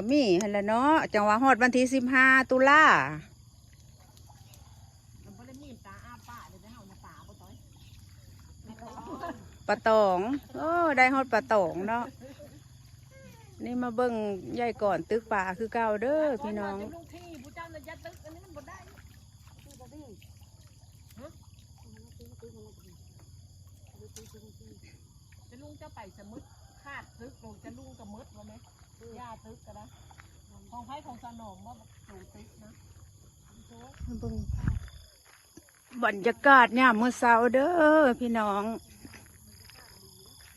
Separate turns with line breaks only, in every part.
ก็มีหั่นละเนาะจังหวะฮอดวันที่สิบห้าตุลา
ปลยนะเฮาตอ
งโอ้ได้ฮอดปลาตองเนาะนี่มาเบิ่งยายก่อนตึกป่าคือเก่าเด้อพี่น้อง
จะลุงจะไปสมุดคาดตึกลงจะลุงกับมด ตึกก็ได้ของไผของสนมว่าสูงตึกนะ
เบิ่งบรรยากาศเนี่ยามมื้อเช้าเด้อพี่น้อง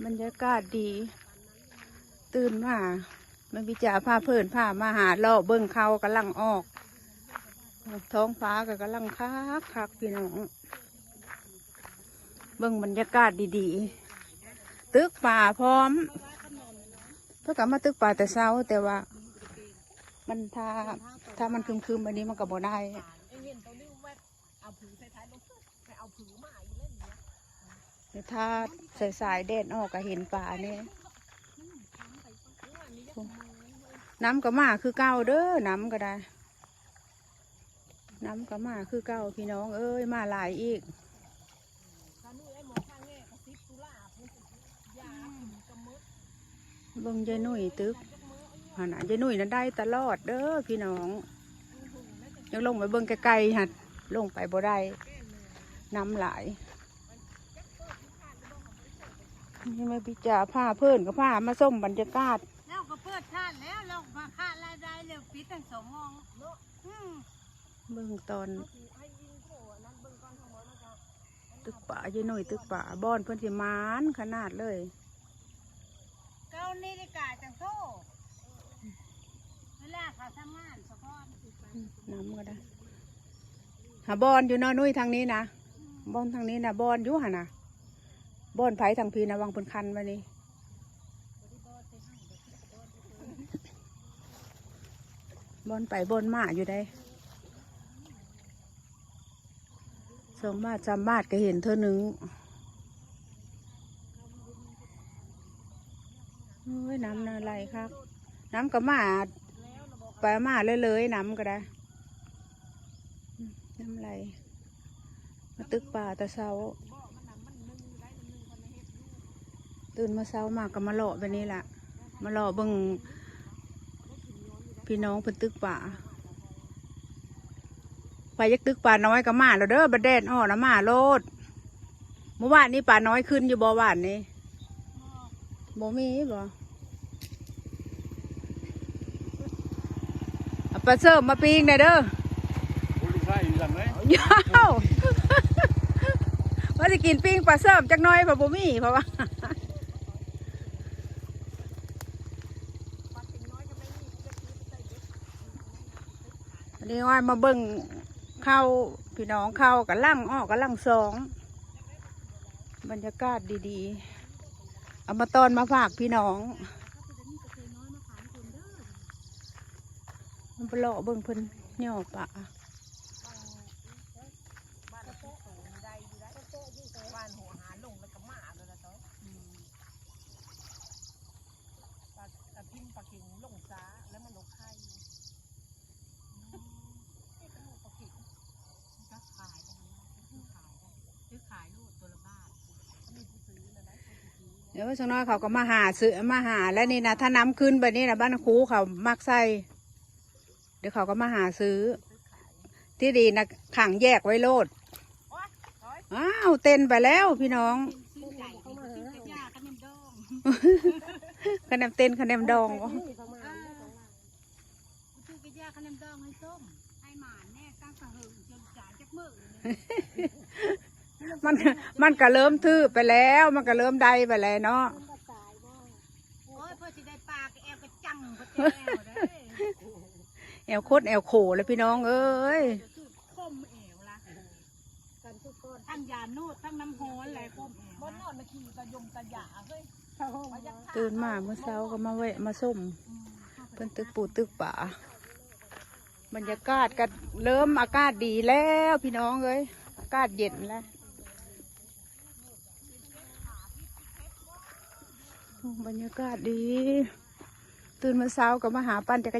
บรรยากาศดี ตื่นมามันพิจาพาเพื่อนพามาหาลาะเบิ่งเขากำลังออก ท้องฟ้าก็กำลังคักคักพี่น้อง เบิ่งบรรยากาศดีๆ ตึกป่าพร้อม เพื่อกลับมาตึกป่าแต่เช้าแต่ว่า มันถ้าถ้ามันคืมๆแบบนี้มันก็บ่ได้
ถ้าสายลงไปเอาผือมาอีกเล่นเนี้ย
แต่ถ้าสายสายๆแดดออกก็เห็นป่าเนี่ยน้ำก็มาคือเก่าเด้อน้ำก็ได้ น้ำก็มาคือเก่าพี่น้องเอ้ยมาหลายอีก
ตอนนี้ไอ้หมอข้างแง่กระซิบตุลาพูดยาผือกระมด
เบิ่งยายหนุ่ยตึกหานะยายหนุ่ยนั้นได้ตลอดเด้อพี่น้องยังลงไปเบิ่งไกลๆหัดลงไปบ่ได้น้ำหลายนี่มาพิจาผ้าเพื่อนกับผ้ามาส้มบรรยากาศ
แล้วก็เปิดชาติแล้วเรามาค่ารายได้เร็วปิดตั้งสองโมงเนาะอืม
เบิ่งตอน
ให้ยิงโผล่นั้นเบิ่งก้อนทั้งหมดนะคะ
ตึกป่ายายหนุ่ยตึกป่าบอนเพิ่นสิมานขนาดเลย
เก้า นาฬิกาจังโซ่เวลาเขาทำงานสะพอน
น้ำก็ได้ หาบอนอยู่เนาะนุ่ยทางนี้นะบอนทางนี้นะบอนอยู่หะนะบอนไผ่ทางพีนะวังเพิ่นคันว้นี่บอนไปบอนมาอยู่ได้สองบาทสามบาทก็เห็นเธอหนึ่งโอ้ย น้ำน่าไหลครับ น้ำก็มาไปมาเลยเลยๆน้ำก็ได้ น้ำไหลมาตึกป่าแต่เช้าตื่นมาเช้ามากก็มาเลาะแบบนี้แหละมาเลาะเบิ่งพี่น้องเป็นตึกป่าไปยักตึกป่าน้อยก็มาแล้วเด้อบัดแดดอ่อนนะมาโลดเมื่อวานนี้ป่าน้อยขึ้นอยู่บ่วานนี้บ่มีบ่เอา ปลาเสริมมาปีงได้เด้อ
โอ้ลูกชายอยู่กันไหม
ยาวว่าจะกินปิ้งปลาเสริมจักหน้อยบ่บ่มีเพราะว่าอันนี้ว่ามาเบิ่งเข้าพี่น้องเข้ากับลั่งอ้อกับลั่งสองบรรยากาศดีๆ เอามาตอนมาฝากพี่น้อง มันไปเลาะเบิ่งเพิ่นเหนี่ยวปะ
บ้านที่อยู่ได้บ้านหัวหาลงแล้วก็มาเลยละเต้อปลาตะพิมปลาเก่งลงซ้าแล้วมันลงไข่เขาก็ขายไปนะคือขายคือขายลูกตัวบ้าไม่คือซื้อเราได้ไปซื้อ
เดี๋ยวสักหน้อยเขาก็มาหาซื้อมาหาแล้วนี่นะถ้าน้ำขึ้นแบบนี้นะบ้านครูเขามักใส่ เดี๋ยวเขาก็มาหาซื้อ ที่ดีนะขังแยกไว้โลด อ้าวเต้นไปแล้วพี่น้อง
ซื้อไก่ซื้อกระยาขนม
เต้นคะแนนดอง
ซื้อกระยาขนมดองให้ส้มให้หมาแน่ตั้งสะหึงจนจ่ายจักมือ
มันก็มันก็เริ่มทื่อไปแล้ว มันก็เริ่มได้ไปแล้วเนาะ
โอ้ยเพื่อจะได้ปลากแอวกระจังพอจะแอวได้
อวโคตรแอวโขเลยพี่น้อง เอ้ย
คือคมแอวละทั้งยาโนดทั้งน้ำฮ้อนอะไรคมแอว
บนนอนมาขี่กระยมกระหยาเฮ้ย
ตื่นมาเมื่อเช้าก็มาแวะมาส้มเพิ่นตึกปูตึกป่าบรรยากาศก็เริ่มอากาศดีแล้วพี่น้องเอ้ยอากาศเย็นแล้วบรรยากาศดี ตื่นมาเช้าก็มาหาปั่นจักรยาน